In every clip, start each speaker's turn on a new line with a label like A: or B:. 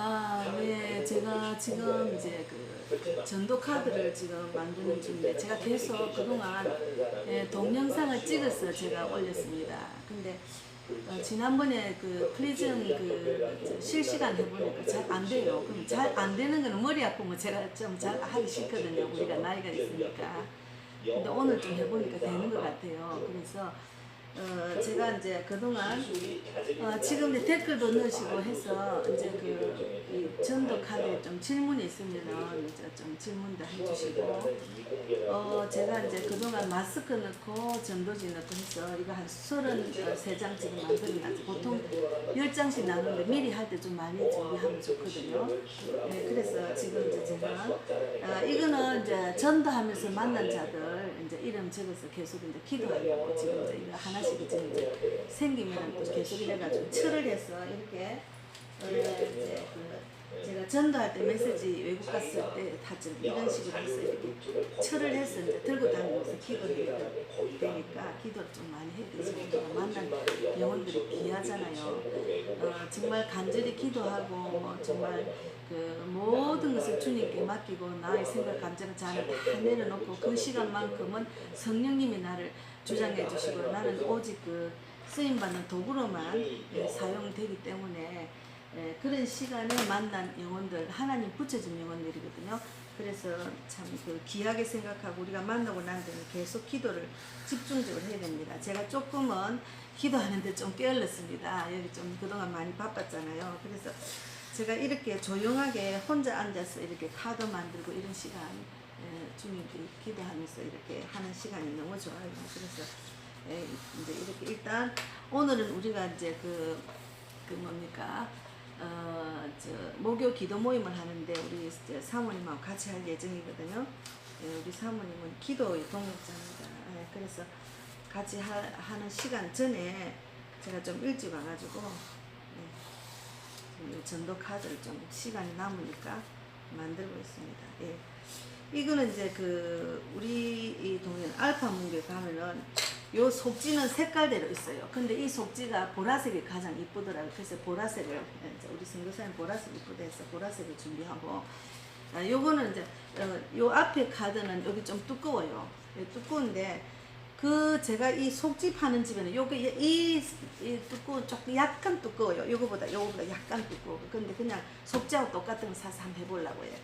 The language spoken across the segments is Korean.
A: 아, 네, 제가 지금 이제 그 전도 카드를 지금 만드는 중인데 제가 계속 그동안 예, 동영상을 찍어서 제가 올렸습니다. 근데 어, 지난번에 그 프리즘 그 실시간 해보니까 잘 안 돼요. 그럼 잘 안 되는 거는 머리 아프면 제가 좀 잘 하기 싫거든요. 우리가 나이가 있으니까. 근데 오늘 좀 해보니까 되는 것 같아요. 그래서 어, 제가 이제 그동안 어, 지금 이제 댓글도 넣으시고 해서 이제 그이 전도 카드에 좀 질문이 있으면은 이제 좀 질문도 해주시고 어 제가 이제 그동안 마스크 넣고 전도지 넣고 해서 이거 한 서른 세장 지금 만들어놨죠. 보통 열 장씩 나누는데 미리 할 때 좀 많이 준비하면 좋거든요. 네, 그래서 지금 이제 제가 어, 이거는 이제 전도하면서 만난 자들 이제 이름 적어서 계속 이제 기도하려고 지금 이제 이거 하나씩 지금 이제 생기면 또 계속 이래가지고 철을 해서 이렇게 어, 이제 그 제가 전도할 때 메시지 외국 갔을 때 다좀 이런 식으로 해서 이렇게 철을 해서 이제 들고 다니면서 기도해야 되니까 기도를 좀 많이 되죠. 우리가 만난 영혼들이 귀하잖아요. 어, 정말 간절히 기도하고 뭐 정말 그 모든 것을 주님께 맡기고 나의 생각 감정 자를 다 내려놓고 그 시간만큼은 성령님이 나를 주장해 주시고 나는 오직 그 쓰임 받는 도구로만 예, 사용되기 때문에 예, 그런 시간에 만난 영혼들 하나님 붙여준 영혼들이거든요. 그래서 참 그 귀하게 생각하고 우리가 만나고 난 데는 계속 기도를 집중적으로 해야 됩니다. 제가 조금은 기도하는데 좀 게을렀습니다. 여기 좀 그동안 많이 바빴잖아요. 그래서 제가 이렇게 조용하게 혼자 앉아서 이렇게 카드 만들고 이런 시간 예, 주님께 기도하면서 이렇게 하는 시간이 너무 좋아요. 그래서 예, 이제 이렇게 일단 오늘은 우리가 이제 그, 그 뭡니까 어, 저 목요 기도 모임을 하는데 우리 사모님하고 같이 할 예정이거든요. 예, 우리 사모님은 기도의 동역자입니다. 예, 그래서 같이 하, 하는 시간 전에 제가 좀 일찍 와가지고 이 전도 카드를 좀 시간이 남으니까 만들고 있습니다. 예. 이거는 이제 그 우리 이 동네 알파 문교에 가면은 요 속지는 색깔대로 있어요. 근데 이 속지가 보라색이 가장 이쁘더라고요. 그래서 보라색을 이제 우리 선교사님 보라색 이쁘다 해서 보라색을 준비하고 아, 요거는 이제 어, 요 앞에 카드는 여기 좀 두꺼워요. 예, 두꺼운데 그 제가 이 속지 파는 집에는 요게 이, 이 두꺼운 조금 약간 두꺼워요. 요거보다 요거보다 약간 두꺼워. 근데 그냥 속지하고 똑같은 거 사서 한번 해보려고 해요.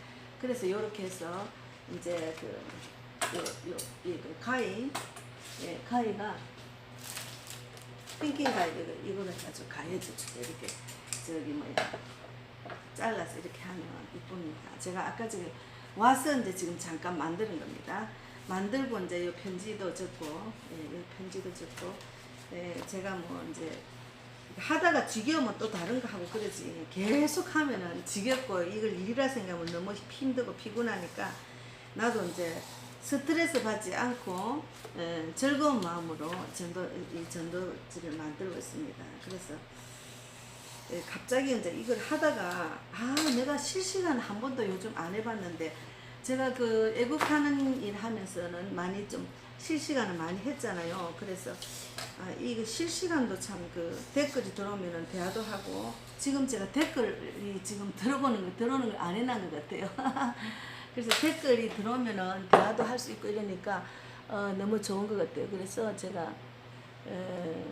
A: 그래서 요렇게 해서 이제 그 요, 요, 이 그 가위 예, 가위가 핑킹 가위 이거 이거는 아주 가해져 주고 이렇게 저기 뭐야 잘라서 이렇게 하면 이쁩니다. 제가 아까 전에 와서 이제 지금 잠깐 만드는 겁니다. 만들고 이제 이 편지도 적고 예, 이 편지도 적고 예, 제가 뭐 이제 하다가 지겨우면 또 다른 거 하고 그러지 계속 하면은 지겹고 이걸 일이라 생각하면 너무 힘들고 피곤하니까 나도 이제 스트레스 받지 않고 에, 즐거운 마음으로 전도 이 전도지를 만들고 있습니다. 그래서 에, 갑자기 이제 이걸 하다가 아 내가 실시간 한 번도 요즘 안 해봤는데 제가 그 애국하는 일 하면서는 많이 좀 실시간을 많이 했잖아요. 그래서 아 이거 실시간도 참 그 댓글이 들어오면은 대화도 하고 지금 제가 댓글이 지금 들어보는 거 들어오는 걸 안 해놨는 것 같아요. 그래서 댓글이 들어오면은 대화도 할 수 있고 이러니까 어, 너무 좋은 것 같아요. 그래서 제가 에,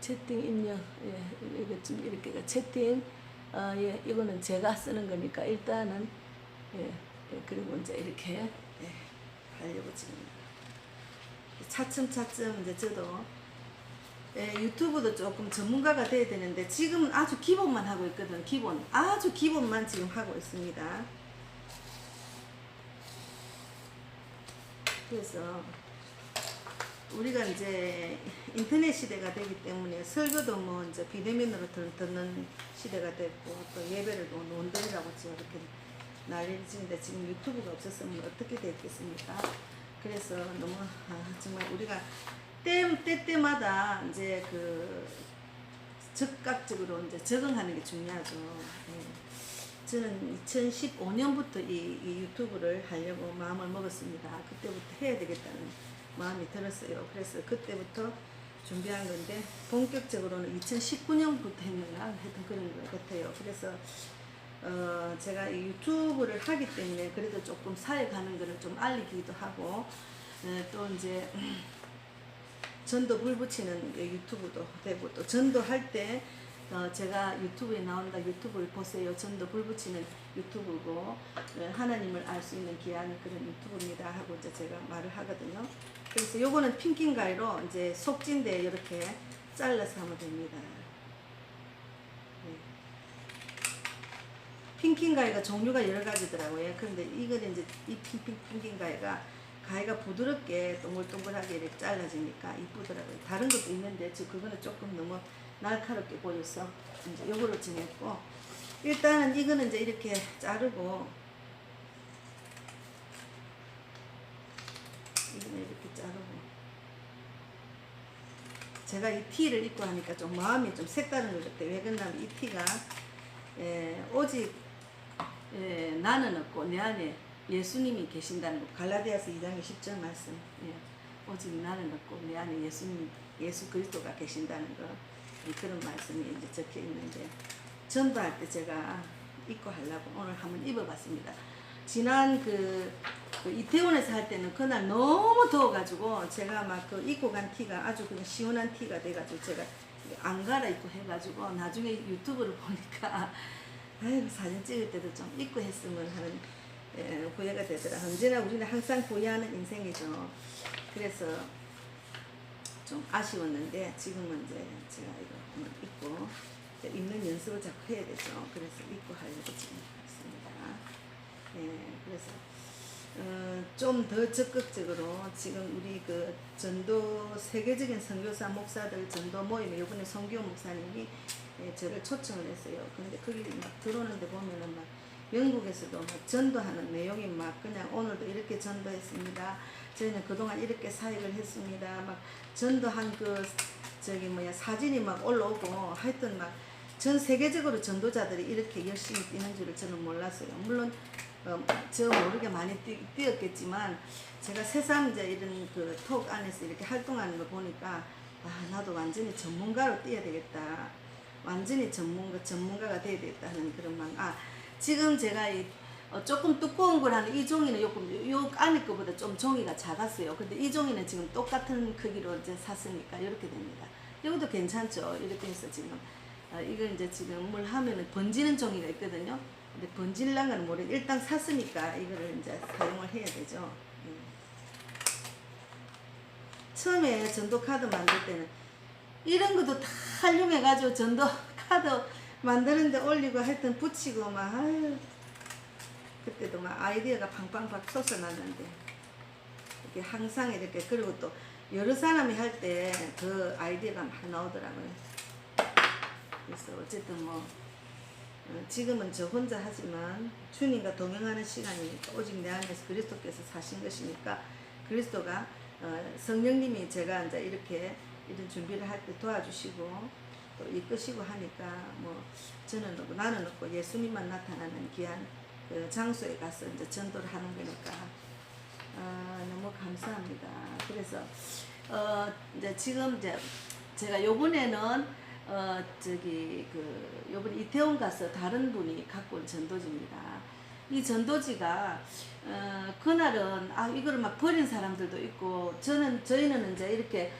A: 채팅 입력 예, 이거 좀 이렇게 채팅 어, 예, 이거는 제가 쓰는 거니까 일단은 예, 예, 그리고 이제 이렇게 예, 하려고 지금 차츰차츰 이제 저도 예, 유튜브도 조금 전문가가 돼야 되는데 지금은 아주 기본만 하고 있거든 기본 아주 기본만 지금 하고 있습니다 그래서 우리가 이제 인터넷 시대가 되기 때문에 설교도 뭐 이제 비대면으로 듣- 듣는 시대가 됐고 또 예배를 또 논들이라고 지금 이렇게 난리를 치는데 지금 유튜브가 없었으면 어떻게 됐겠습니까? 그래서 너무 아, 정말 우리가 때, 때때마다 이제 그 즉각적으로 이제 적응하는 게 중요하죠. 예. 저는 2015년부터 이, 이 유튜브를 하려고 마음을 먹었습니다. 그때부터 해야 되겠다는 마음이 들었어요. 그래서 그때부터 준비한 건데 본격적으로는 2019년부터 했는가 하여튼 그런 것 같아요. 그래서 어 제가 이 유튜브를 하기 때문에 그래도 조금 사회 가는 거를 좀 알리기도 하고 어, 또 이제 전도 불 붙이는 그 유튜브도 되고 또 전도할 때 어, 제가 유튜브에 나온다 유튜브를 보세요. 전도 불 붙이는 유튜브고 어, 하나님을 알 수 있는 귀한 그런 유튜브입니다 하고 이제 제가 말을 하거든요. 그래서 요거는 핑킹 가위로 이제 속진데 이렇게 잘라서 하면 됩니다. 네. 핑킹 가위가 종류가 여러 가지더라고요. 그런데 이거는 이제 이 핑킹, 핑킹 가위가 가위가 부드럽게 동글동글하게 이렇게 잘라지니까 이쁘더라고요. 다른 것도 있는데 저 그거는 조금 너무 날카롭게 보여서 이제 요거를 정했고 일단은 이거는 이제 이렇게 자르고 이거는 이렇게 자르고 제가 이 티를 입고 하니까 좀 마음이 좀 색다른 것 같아요. 왜 그러냐면 이 티가 에, 오직 에, 나는 없고 내 안에 예수님이 계신다는 거 갈라디아서 2장 10절 말씀 예. 오직 나는 없고 내 안에 예수님 예수 그리스도가 계신다는 거 예, 그런 말씀이 이제 적혀 있는데 전도할 때 제가 입고 하려고 오늘 한번 입어봤습니다. 지난 그, 그 이태원에서 할 때는 그날 너무 더워가지고 제가 막 그 입고 간 티가 아주 그냥 시원한 티가 돼가지고 제가 안 갈아입고 해가지고 나중에 유튜브를 보니까 아이고 사진 찍을 때도 좀 입고 했으면 하는 예, 후회가 되더라. 언제나 우리는 항상 후회하는 인생이죠. 그래서 좀 아쉬웠는데 지금은 이제 제가 이거 입고 입는 연습을 자꾸 해야 되죠. 그래서 입고 하려고 지금 있습니다. 예, 그래서 어, 좀 더 적극적으로 지금 우리 그 전도 세계적인 선교사 목사들 전도 모임에 이번에 성교 목사님이 예, 저를 초청을 했어요. 근데 거기 막 들어오는데 보면은 막 영국에서도 막 전도하는 내용이 막 그냥 오늘도 이렇게 전도했습니다. 저희는 그동안 이렇게 사역을 했습니다. 막 전도한 그 저기 뭐야 사진이 막 올라오고 하여튼 막 전 세계적으로 전도자들이 이렇게 열심히 뛰는 줄을 저는 몰랐어요. 물론 어, 저 모르게 많이 뛰, 뛰었겠지만 제가 새삼 이제 이런 그 톡 안에서 이렇게 활동하는 거 보니까 아 나도 완전히 전문가로 뛰어야 되겠다. 완전히 전문가 전문가가 돼야 되겠다 하는 그런 마음. 아 지금 제가 이 어, 조금 두꺼운 걸 하는 이 종이는 요금 요 안에 거보다 좀 종이가 작았어요. 근데 이 종이는 지금 똑같은 크기로 이제 샀으니까 이렇게 됩니다. 이것도 괜찮죠. 이렇게 해서 지금 어, 이거 이제 지금 뭘 하면은 번지는 종이가 있거든요. 근데 번질랑은 모르 일단 샀으니까 이거를 이제 사용을 해야 되죠. 음. 처음에 전도 카드 만들 때는 이런 것도 다 활용해가지고 전도 카드 만드는데 올리고 하여튼 붙이고 막 아유 그때도 막 아이디어가 팡팡팡 솟아났는데 이게 항상 이렇게 그리고 또 여러 사람이 할 때 그 아이디어가 막 나오더라고요. 그래서 어쨌든 뭐 어, 지금은 저 혼자 하지만 주님과 동행하는 시간이니까 오직 내 안에서 그리스도께서 사신 것이니까 그리스도가 어, 성령님이 제가 이제 이렇게 이런 준비를 할 때 도와주시고 또 이끄시고 하니까 뭐 저는 없고 나는 없고 예수님만 나타나는 귀한 그 장소에 가서 이제 전도를 하는 거니까 아, 너무 감사합니다. 그래서 어 이제 지금 이제 제가 요번에는 어 저기 그 요번 이태원 가서 다른 분이 갖고 온 전도지입니다. 이 전도지가 어 그날은 아 이거를 막 버린 사람들도 있고 저는 저희는 이제 이렇게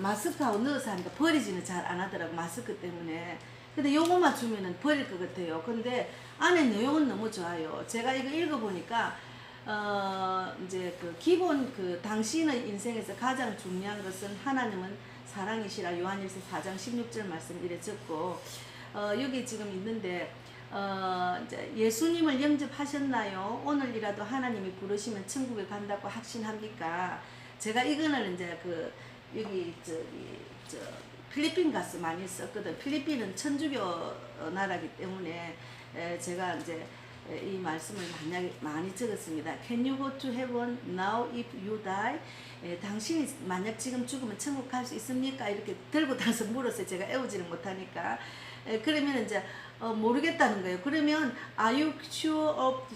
A: 마스크하고 넣어서 하니까 버리지는 잘 안 하더라고 마스크 때문에. 근데 요거만 주면은 버릴 것 같아요. 근데 안에 내용은 너무 좋아요. 제가 이거 읽어보니까 어 이제 그 기본 그 당신의 인생에서 가장 중요한 것은 하나님은 사랑이시라 요한일서 4장 16절 말씀 이래 적고 어 여기 지금 있는데 어 이제 예수님을 영접하셨나요? 오늘이라도 하나님이 부르시면 천국에 간다고 확신합니까? 제가 이거는 이제 그 여기 저기 저 필리핀 가서 많이 썼거든. 필리핀은 천주교 어, 나라기 때문에 에, 제가 이제 에, 이 말씀을 많이, 많이 적었습니다. Can you go to heaven now if you die? 에, 당신이 만약 지금 죽으면 천국 갈 수 있습니까? 이렇게 들고 다서 물었어요. 제가 애우지는 못하니까. 에, 그러면 이제 어, 모르겠다는 거예요. 그러면 Are you sure of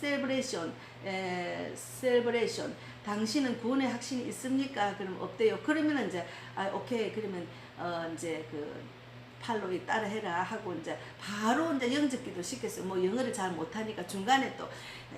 A: celebration? 에, celebration. 당신은 구원의 확신이 있습니까? 그럼 없대요. 그러면 이제 아 오케이 그러면 어 이제 그 팔로 이 따라 해라 하고 이제 바로 이제 영접기도 시켰어요. 뭐 영어를 잘 못하니까 중간에 또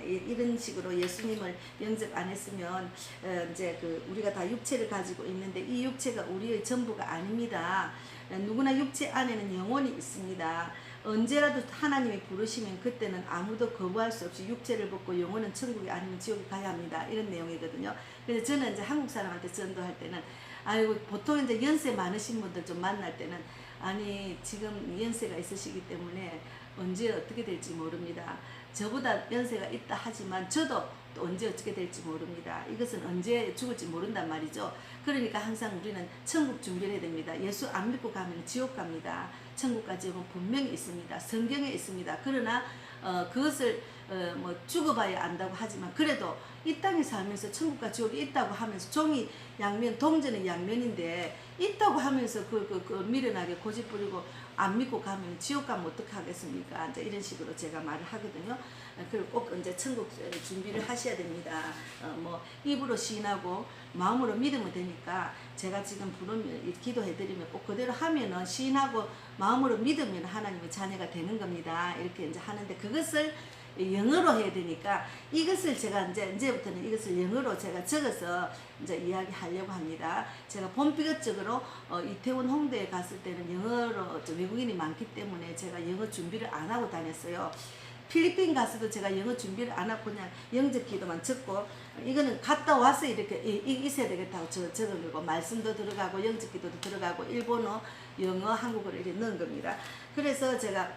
A: 이- 이런 식으로 예수님을 영접 안 했으면 어 이제 그 우리가 다 육체를 가지고 있는데 이 육체가 우리의 전부가 아닙니다. 어, 누구나 육체 안에는 영혼이 있습니다. 언제라도 하나님이 부르시면 그때는 아무도 거부할 수 없이 육체를 벗고 영혼은 천국이 아니면 지옥에 가야 합니다. 이런 내용이거든요. 그래서 저는 이제 한국 사람한테 전도할 때는 아이고 보통 이제 연세 많으신 분들 좀 만날 때는 아니 지금 연세가 있으시기 때문에 언제 어떻게 될지 모릅니다. 저보다 연세가 있다 하지만 저도 또 언제 어떻게 될지 모릅니다. 이것은 언제 죽을지 모른단 말이죠. 그러니까 항상 우리는 천국 준비를 해야 됩니다. 예수 안 믿고 가면 지옥 갑니다. 천국과 지옥은 분명히 있습니다. 성경에 있습니다. 그러나 어, 그것을 어, 뭐 죽어봐야 안다고 하지만 그래도 이 땅에 살면서 천국과 지옥이 있다고 하면서 종이 양면 동전은 양면인데 있다고 하면서 그, 그, 그 미련하게 고집 부리고 안 믿고 가면 지옥 가면 어떻게 하겠습니까? 이제 이런 식으로 제가 말을 하거든요. 어, 그리고 꼭 이제 천국 준비를 하셔야 됩니다. 어, 뭐 입으로 시인하고 마음으로 믿으면 되니까 제가 지금 부르면 기도해드리면 꼭 그대로 하면은 시인하고 마음으로 믿으면 하나님의 자녀가 되는 겁니다. 이렇게 이제 하는데 그것을 영어로 해야 되니까 이것을 제가 이제 이제부터는 이것을 영어로 제가 적어서 이제 이야기하려고 합니다. 제가 본비극적으로 어, 이태원 홍대에 갔을 때는 영어로 저 외국인이 많기 때문에 제가 영어 준비를 안 하고 다녔어요. 필리핀 가서도 제가 영어 준비를 안 하고 그냥 영접 기도만 적고 이거는 갔다 와서 이렇게 이, 이, 있어야 되겠다고 저, 적은 거고 말씀도 들어가고 영접 기도도 들어가고 일본어, 영어, 한국어를 이렇게 넣은 겁니다. 그래서 제가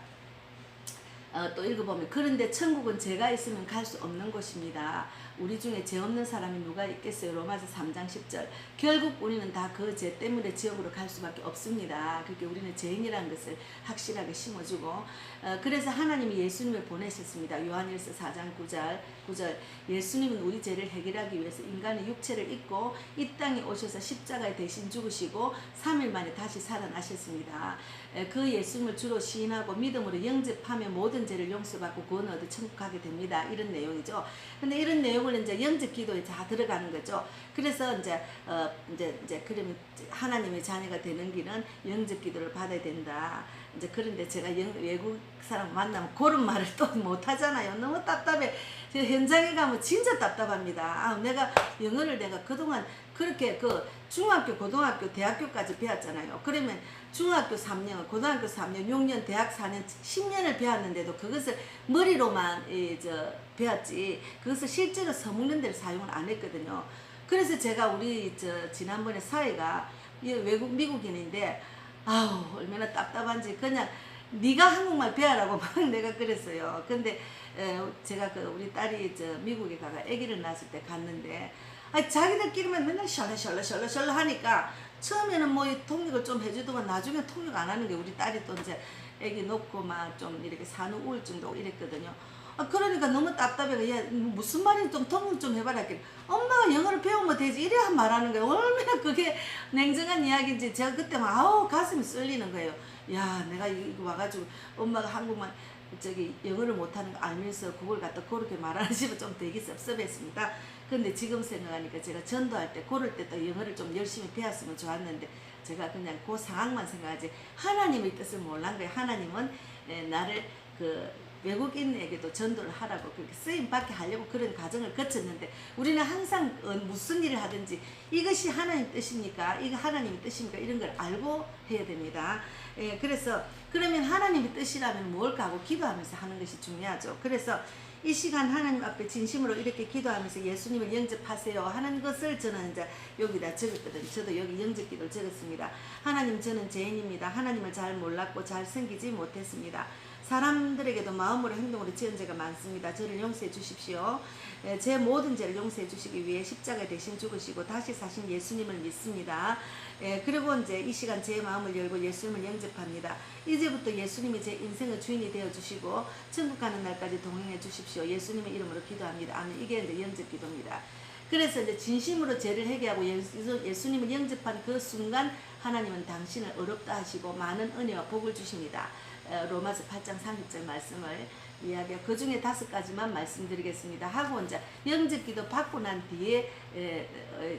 A: 어, 또 읽어보면 그런데 천국은 죄가 있으면 갈 수 없는 곳입니다. 우리 중에 죄 없는 사람이 누가 있겠어요? 로마서 3장 10절. 결국 우리는 다 그 죄 때문에 지옥으로 갈 수밖에 없습니다. 그렇게 우리는 죄인이라는 것을 확실하게 심어주고 어, 그래서 하나님이 예수님을 보내셨습니다. 요한일서 4장 9절 9절 예수님은 우리 죄를 해결하기 위해서 인간의 육체를 입고 이 땅에 오셔서 십자가에 대신 죽으시고 3일 만에 다시 살아나셨습니다. 에, 그 예수님을 주로 시인하고 믿음으로 영접하면 모든 죄를 용서받고 구원 얻어 천국 가게 됩니다. 이런 내용이죠. 근데 이런 내용을 이제 영접 기도에 다 들어가는 거죠. 그래서 이제 어 이제 이제 그러면 하나님의 자녀가 되는 길은 영접 기도를 받아야 된다. 이제 그런데 제가 영, 외국 사람 만나면 그런 말을 또 못 하잖아요. 너무 답답해. 저 현장에 가면 진짜 답답합니다. 아, 내가 영어를 내가 그동안 그렇게 그 중학교, 고등학교, 대학교까지 배웠잖아요. 그러면 중학교 3년, 고등학교 3년, 6년, 대학 4년, 10년을 배웠는데도 그것을 머리로만 이, 저, 배웠지 그것을 실제로 서먹는 데를 사용을 안 했거든요. 그래서 제가 우리 저 지난번에 사회가 이 외국 미국인인데 아우 얼마나 답답한지 그냥 네가 한국말 배우라고 막 내가 그랬어요. 근데 에, 제가 그 우리 딸이 저 미국에 가가 아기를 낳았을 때 갔는데 아 자기들끼리만 맨날 샬라 샬라 샬라 샬라 하니까 처음에는 뭐이 통역을 좀 해주더만 나중에 통역 안 하는 게 우리 딸이 또 이제 아기 놓고 막 좀 이렇게 산후 우울증도 이랬거든요. 아 그러니까 너무 답답해. 야 무슨 말인지 좀 통역 좀 해봐라. 엄마가 영어를 배우면 되지 이래야 말하는 거예요. 얼마나 그게 냉정한 이야기인지 제가 그때 막 아우 가슴이 쏠리는 거예요. 야 내가 이거 와가지고 엄마가 한국말 저기 영어를 못하는 거 알면서 그걸 갖다 그렇게 집은 좀 되게 섭섭했습니다. 근데 지금 생각하니까 제가 전도할 때 그럴 때또 영어를 좀 열심히 배웠으면 좋았는데 제가 그냥 그 상황만 생각하지 하나님의 뜻을 몰란 거예요. 하나님은 에, 나를 그 외국인에게도 전도를 하라고 그렇게 쓰임 받게 하려고 그런 과정을 거쳤는데 우리는 항상 어, 무슨 일을 하든지 이것이 하나님 뜻입니까? 이거 하나님의 뜻입니까? 이런 걸 알고 해야 됩니다. 예, 그래서 그러면 하나님의 뜻이라면 뭘까 하고 기도하면서 하는 것이 중요하죠. 그래서 이 시간 하나님 앞에 진심으로 이렇게 기도하면서 예수님을 영접하세요 하는 것을 저는 이제 여기다 적었거든요. 저도 여기 영접 기도를 적었습니다. 하나님 저는 죄인입니다. 하나님을 잘 몰랐고 잘 섬기지 못했습니다. 사람들에게도 마음으로 행동으로 지은 죄가 많습니다. 저를 용서해 주십시오. 예, 제 모든 죄를 용서해 주시기 위해 십자가에 대신 죽으시고 다시 사신 예수님을 믿습니다. 예, 그리고 이제 이 시간 제 마음을 열고 예수님을 영접합니다. 이제부터 예수님이 제 인생의 주인이 되어 주시고 천국 가는 날까지 동행해 주십시오. 예수님의 이름으로 기도합니다. 아멘. 이게 이제 영접 기도입니다. 그래서 이제 진심으로 죄를 회개하고 예수, 예수님을 영접한 그 순간 하나님은 당신을 어렵다 하시고 많은 은혜와 복을 주십니다. 어, 로마서 8장 30절 말씀을 이야기하고 그 중에 다섯 가지만 말씀드리겠습니다. 하고 이제 영접기도 받고 난 뒤에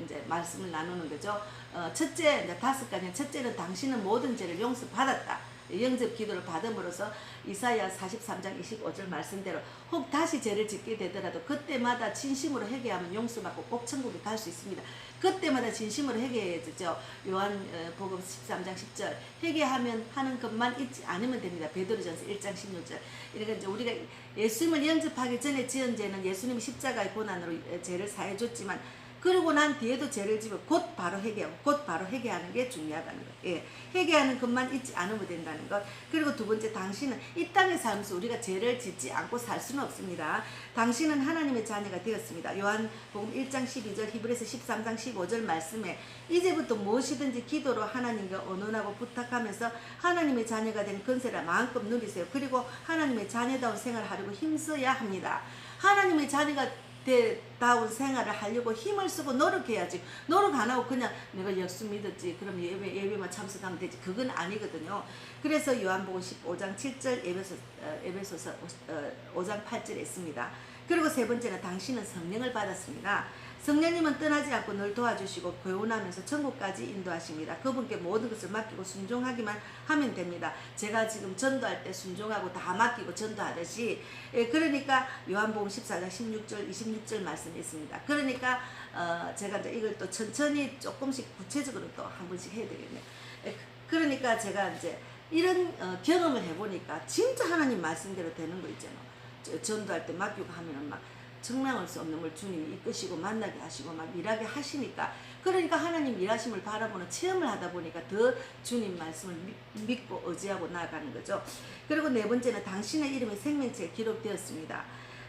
A: 이제 말씀을 나누는 거죠. 어, 첫째 이제 다섯 가지 첫째는 당신은 모든 죄를 용서받았다. 영접 기도를 받음으로써 이사야 43장 25절 말씀대로 혹 다시 죄를 짓게 되더라도 그때마다 진심으로 회개하면 용서받고 꼭 천국에 갈 수 있습니다. 그때마다 진심으로 회개해야죠. 요한 어, 복음 13장 10절 회개하면 하는 것만 잊지 않으면 됩니다. 베드로전서 1장 16절. 이렇게 이제 우리가 예수님을 영접하기 전에 지은 죄는 예수님이 십자가의 고난으로 죄를 사해 줬지만 그러고 난 뒤에도 죄를 지고 곧 바로 회개하고 곧 바로 회개하는 게 중요하다는 것. 예. 회개하는 것만 잊지 않으면 된다는 것. 그리고 두 번째 당신은 이 땅에 살면서 우리가 죄를 짓지 않고 살 수는 없습니다. 당신은 하나님의 자녀가 되었습니다. 요한복음 1장 12절 히브리서 13장 15절 말씀에 이제부터 무엇이든지 기도로 하나님과 언언하고 부탁하면서 하나님의 자녀가 된 건세를 마음껏 누리세요. 그리고 하나님의 자녀다운 생활을 하려고 힘써야 합니다. 하나님의 자녀가 다운 생활을 하려고 힘을 쓰고 노력해야지. 노력 안 하고 그냥 내가 역수 믿었지. 그럼 예배, 예배만 참석하면 되지. 그건 아니거든요. 그래서 요한복음 15장 7절 에베소, 어, 에베소서 어, 5장 8절에 있습니다. 그리고 세 번째는 당신은 성령을 받았습니다. 성령님은 떠나지 않고 늘 도와주시고 교훈하면서 천국까지 인도하십니다. 그분께 모든 것을 맡기고 순종하기만 하면 됩니다. 제가 지금 전도할 때 순종하고 다 맡기고 전도하듯이 예, 그러니까 요한복음 14장 16절 26절 말씀이 있습니다. 그러니까 어, 제가 이제 이걸 또 천천히 조금씩 구체적으로 또 한 번씩 해야 되겠네요. 예, 그러니까 제가 이제 이런 어, 경험을 해보니까 진짜 하나님 말씀대로 되는 거 있잖아요. 저- 전도할 때 맡기고 하면은 막 청량할 수 없는 걸 주님이 이끄시고 만나게 하시고 막 일하게 하시니까 그러니까 하나님 일하심을 바라보는 체험을 하다 보니까 더 주님 말씀을 믿- 믿고 의지하고 나아가는 거죠. 그리고 네 번째는 당신의 이름이 생명책에 기록되었습니다.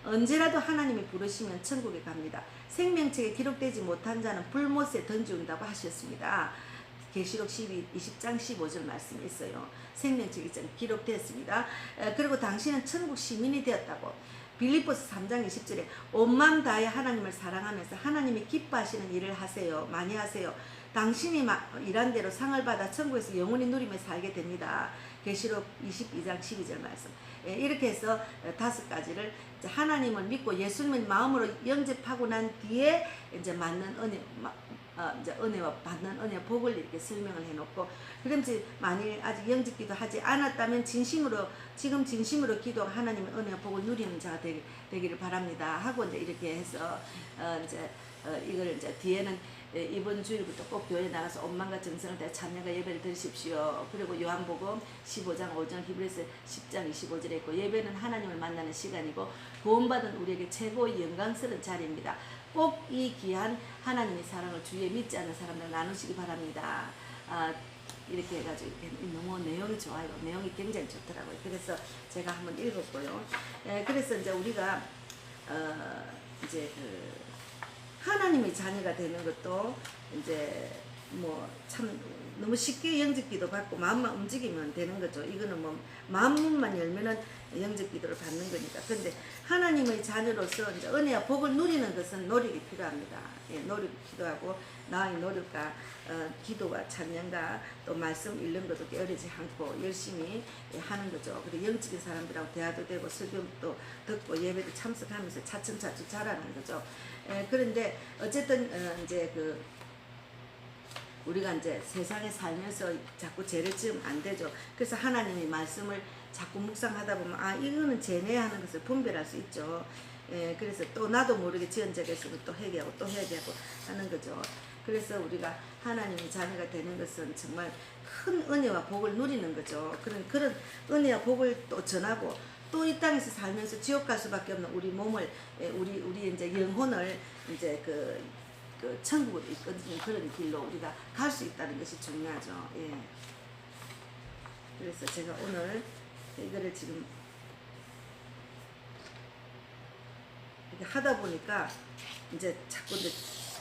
A: 언제라도 하나님이 부르시면 천국에 갑니다. 생명책에 기록되지 못한 자는 불못에 던지운다고 하셨습니다. 계시록 12, 20장 15절 말씀이 있어요. 생명책이 기록되었습니다. 에, 그리고 당신은 천국 시민이 되었다고 빌리포스 3장 20절에 온 마음 다해 하나님을 사랑하면서 하나님이 기뻐하시는 일을 하세요. 많이 하세요. 당신이 마- 일한 대로 상을 받아 천국에서 영원히 누리며 살게 됩니다. 계시록 22장 12절 말씀. 예, 이렇게 해서 어, 다섯 가지를 하나님을 믿고 예수님을 마음으로 영접하고 난 뒤에 이제 맞는 은혜, 마- 어, 이제 은혜와 받는 은혜 복을 이렇게 설명을 해놓고 그럼 이제 만일 아직 영접기도 하지 않았다면 진심으로 지금 진심으로 기도 하나님의 은혜와 복을 누리는 자가 되기, 되기를 바랍니다 하고 이제 이렇게 해서 어, 이제 어, 이걸 이제 뒤에는 예, 이번 주일부터 꼭 교회 나가서 온만과 정성을 다해 참여가 예배를 드리십시오. 그리고 요한복음 15장 5절 히브리서 10장 25절에 있고 예배는 하나님을 만나는 시간이고 구원받은 우리에게 최고의 영광스러운 자리입니다. 꼭 이 귀한 하나님의 사랑을 주위에 믿지 않는 사람들 나누시기 바랍니다. 아, 이렇게 해가지고 너무 내용이 좋아요. 내용이 굉장히 좋더라고요. 그래서 제가 한번 읽었고요. 예, 그래서 이제 우리가 어, 이제 그 하나님의 자녀가 되는 것도 이제 뭐 참 너무 쉽게 영접기도 받고 마음만 움직이면 되는 거죠. 이거는 뭐 마음만 열면은 영접기도를 받는 거니까. 근데 하나님의 자녀로서 이제 은혜와 복을 누리는 것은 노력이 필요합니다. 예, 노력이 필요하고 나의 노력과 어, 기도와 찬양과 또 말씀 읽는 것도 게으르지 않고 열심히 예, 하는 거죠. 그리고 영적인 사람들하고 대화도 되고 설교도 듣고 예배도 참석하면서 차츰차츰 자라는 거죠. 예, 그런데 어쨌든 어, 이제 그 우리가 이제 세상에 살면서 자꾸 죄를 지으면 안 되죠. 그래서 하나님의 말씀을 자꾸 묵상하다 보면 아 이거는 죄네 하는 것을 분별할 수 있죠. 예, 그래서 또 나도 모르게 지은 적이 있으면 또 회개하고 또 회개하고 하는 거죠. 그래서 우리가 하나님의 자녀가 되는 것은 정말 큰 은혜와 복을 누리는 거죠. 그런 그런 은혜와 복을 또 전하고 또 이 땅에서 살면서 지옥 갈 수밖에 없는 우리 몸을 예, 우리 우리 이제 영혼을 이제 그, 그 천국으로 이끄는 그런 길로 우리가 갈 수 있다는 것이 중요하죠. 예. 그래서 제가 오늘 이거를 지금 하다 보니까 이제 자꾸 이제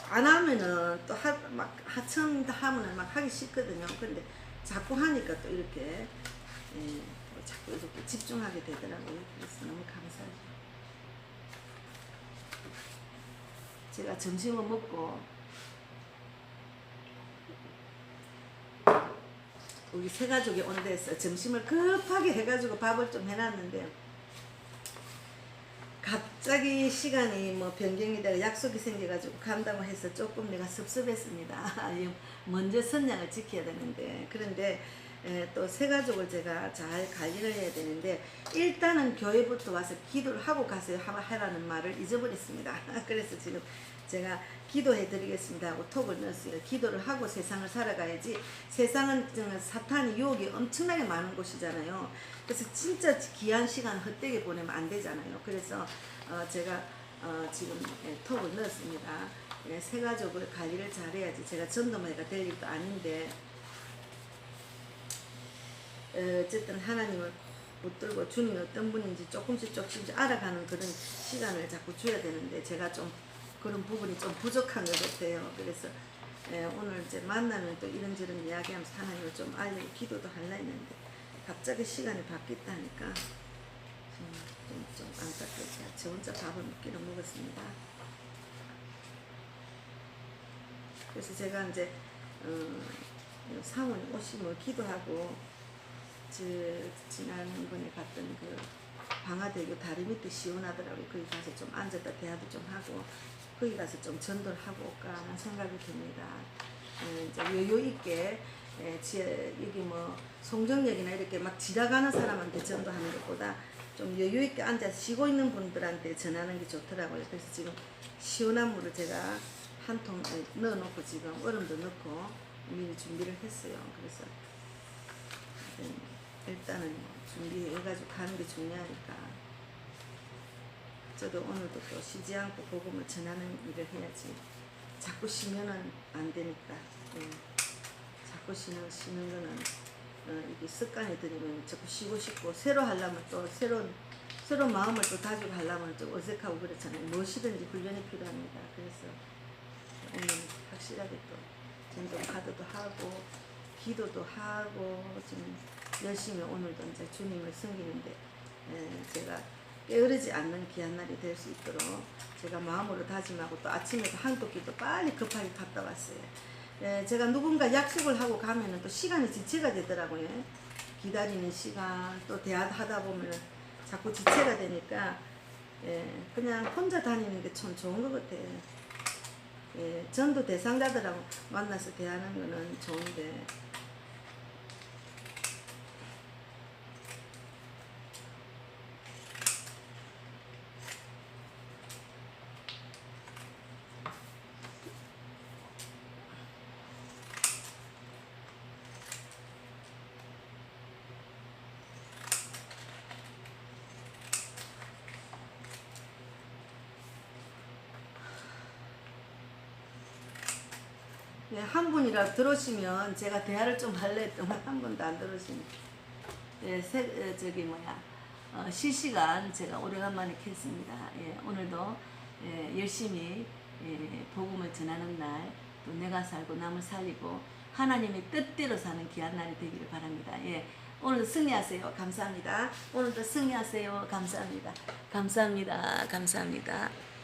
A: 안 하면은 또 하 막 하청 하면은 막 하기 싫거든요. 근데 자꾸 하니까 또 이렇게 예, 뭐 자꾸 이렇게 집중하게 되더라고요. 그래서 너무 감사해요. 제가 점심을 먹고 우리 세 가족이 온데서 점심을 급하게 해가지고 밥을 좀 해놨는데 갑자기 시간이 뭐 변경이 되고 약속이 생겨가지고 간다고 해서 조금 내가 섭섭했습니다. 예, 먼저 선량을 지켜야 되는데 그런데 또 세 가족을 제가 잘 관리를 해야 되는데 일단은 교회부터 와서 기도를 하고 가세요 하- 하라는 말을 잊어버렸습니다. 그래서 지금 제가 기도해 드리겠습니다 하고 톡을 넣었어요. 기도를 하고 세상을 살아가야지 세상은 사탄이 유혹이 엄청나게 많은 곳이잖아요. 그래서 진짜 귀한 시간 헛되게 보내면 안 되잖아요. 그래서 어, 제가 어, 지금 예, 톡을 넣었습니다. 예, 세 가족을 관리를 잘해야지 제가 전도마이가 될 일도 아닌데 어, 어쨌든 하나님을 붙들고 주님이 어떤 분인지 조금씩 조금씩 알아가는 그런 시간을 자꾸 줘야 되는데 제가 좀 그런 부분이 좀 부족한 것 같아요. 그래서 예, 오늘 이제 만나면 또 이런저런 이야기하면서 하나님을 좀 알리고 기도도 하려 했는데 갑자기 시간이 바뀌었다니까 좀, 좀, 좀 안타깝게 저 혼자 밥을 먹기는 먹었습니다. 그래서 제가 이제 어, 사모님 오시면 기도하고 저 지난번에 갔던 그 방화대교 다리 밑에 시원하더라고요. 거기 가서 좀 앉았다 대화도 좀 하고 거기 가서 좀 전도를 하고 올까 하는 생각이 듭니다. 어, 이제 여유 있게 예, 지, 여기 뭐 송정역이나 이렇게 막 지나가는 사람한테 전도하는 것보다 좀 여유 있게 앉아서 쉬고 있는 분들한테 전하는 게 좋더라고요. 그래서 지금 시원한 물을 제가 한 통 넣어놓고 지금 얼음도 넣고 미리 준비를 했어요. 그래서 음, 일단은 준비해가지고 가는 게 중요하니까. 저도 오늘도 또 쉬지 않고 복음을 전하는 일을 해야지. 자꾸 쉬면은 안 되니까. 예. 자꾸 쉬는, 쉬는 거는 어, 이게 습관이 들이면 자꾸 쉬고 싶고 새로 하려면 또 새로운 새로운 마음을 또 다지고 하려면 좀 어색하고 그렇잖아요. 무엇이든지 훈련이 필요합니다. 그래서 오늘 확실하게 또 전도 카드도 하고 기도도 하고 지금 열심히 오늘도 이제 주님을 섬기는데 에, 제가 게으르지 않는 귀한 날이 될 수 있도록 제가 마음으로 다짐하고 또 아침에도 한국기도 빨리 급하게 갔다 왔어요. 에, 제가 누군가 약속을 하고 가면은 또 시간이 지체가 되더라고요. 기다리는 시간 또 대화하다 보면은 자꾸 지체가 되니까 예, 그냥 혼자 다니는 게 참 좋은 것 같아요. 예, 전도 대상자들하고 만나서 대하는 거는 좋은데 예, 한 분이라 들어오시면 제가 대화를 좀 할래 했더만 한 분도 안 들어오시네. 예, 세, 에, 저기 뭐야 어, 실시간 제가 오래간만에 켰습니다. 예, 오늘도 예, 열심히 예, 복음을 전하는 날, 또 내가 살고 남을 살리고 하나님의 뜻대로 사는 귀한 날이 되기를 바랍니다. 예, 오늘도 승리하세요. 감사합니다. 오늘도 승리하세요. 감사합니다. 감사합니다. 감사합니다.